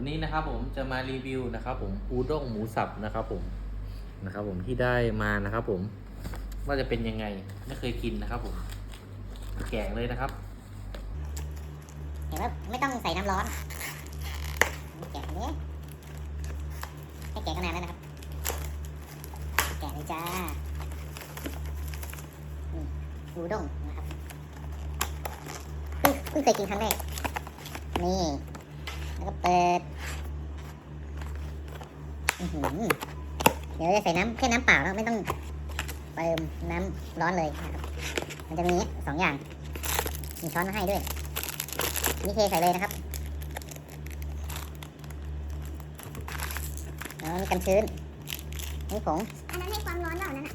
วันนี้นะครับผมจะมารีวิวนะครับผมอูด้งหมูสับนะครับผมนะครับผมที่ได้มานะครับผม ว่าจะเป็นยังไงไม่เคยกินนะครับผม แกะเลยนะครับเห็นว่าไม่ต้องใส่น้ำร้อนแกะเลยให้แกะก็นานแล้วนะครับ แกะเลยจ้าอูด้งนะครับเพิ่งเคยกินครั้งแรกนี่ แล้วก็เปิดอื้อหือเดี๋ยวจะใส่น้ำแค่น้ำเปล่าแล้วไม่ต้องเติมน้ำร้อนเลยนะครับ มันจะมีสองอย่าง มีช้อนมาให้ด้วย นี่เทใส่เลยนะครับแล้วนี่กันชื้นนี่ผงอันนั้นให้ความร้อนเปล่านั่นอะ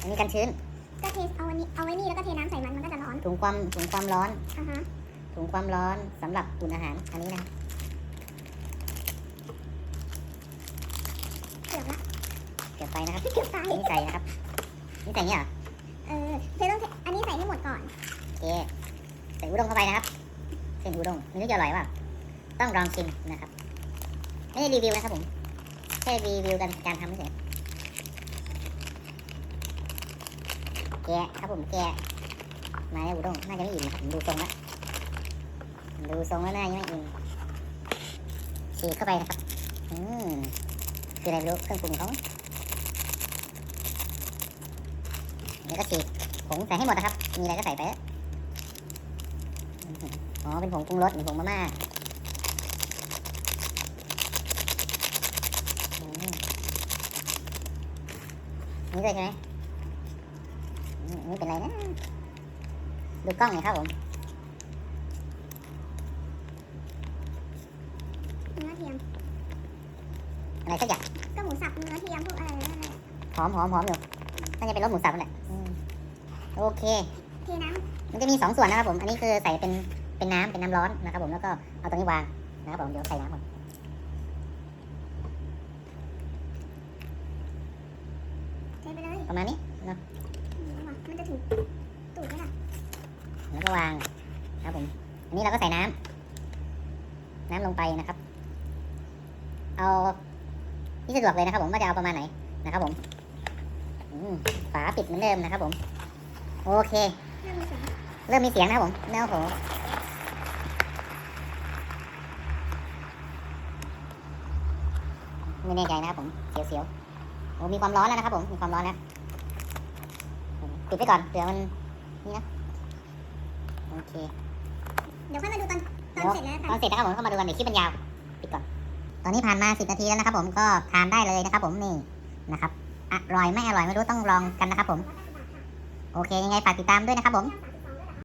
อันนี้กันชื้น ก็เทเอาอันนี้เอาไว้นี่แล้วก็เทน้ำใส่มันมันก็จะร้อน ถุงความถุงความร้อน อ่าฮะ ถุงความร้อนสำหรับอุ่นอาหารอันนี้นะครับ เกือบละเก็บไปนะครับเกือบตายนี่ใส่นะครับนี่ใส่เนี่ยเหรอเออเธอต้องเทอันนี้ใส่ให้หมดก่อนโอเคใส่อุด้งเข้าไปนะครับเส้นอุด้งไม่รู้จะอร่อยเปล่าต้องลองชิมนะครับ ไม่ได้รีวิวนะครับผมแค่รีวิวกันการทำเฉยแกะครับผมแกะมาแล้วอุด้งน่าจะไม่อิ่มนะครับผมดูทรงแล้วดูทรงแล้วน่าจะไม่อิ่มฉีกเข้าไปนะครับ อืม คืออะไรไม่รู้เครื่องปรุงเขาแล้วก็ฉีกผงใส่ให้หมดนะครับ มีอะไรก็ใส่ไปอ๋อ เป็นผงปรุงรสหรือผงมาม่าอืมนี่ด้วยใช่ไหมอืมนี่เป็นอะไรนะ ดูกล้องหน่อยครับผม เนื้อเทียม อะไรสักอย่างก็หมูสับเนื้อเทียมพวกอะไรนั่นแหละหอมหอมหอมอยู่น่าจะเป็นรสหมูสับนั่นแหละอืมโอเค เทน้มันจะมีสองส่วนนะครับผม อันนี้คือใส่เป็นเป็นน้ำเป็นน้ำร้อนนะครับผมแล้วก็เอาตรงนี้วางนะครับผมเดี๋ยวใส่น้ำก่อนำเทไปเลยประมาณนี้เนาะอืมว่ะมันจะถูกตูดไหมล่ะแล้วก็วางนะครับผม อันนี้เราก็ใส่น้ำน้ำลงไปนะครับ เอา ที่สะดวกเลยนะครับผมว่าจะเอาประมาณไหนนะครับผมอืมฝาปิดเหมือนเดิมนะครับผม โอเค เริ่มมีเสียงเริ่มมีเสียงนะครับผมแนวโหไม่แน่ใจนะครับผมเสียวๆโอ้มีความร้อนแล้วนะครับผมมีความร้อนแล้วปิดไว้ก่อนเผื่อมันนี่นะโอเคเดี๋ยวค่อยมาดูตอนตอนเสร็จแล้วตกัอนนเสร็จนะครับผมเข้ามาดูกันเดี๋ยวคลิปมันยาวปิดก่อน ตอนนี้ผ่านมา 10 นาทีแล้วนะครับ ผมก็ทานได้เลยนะครับ ผมนี่นะครับอร่อยไม่อร่อยไม่รู้ต้องลองกันนะครับ ผม โอเคยังไงฝากติดตามด้วยนะครับ ผมสาม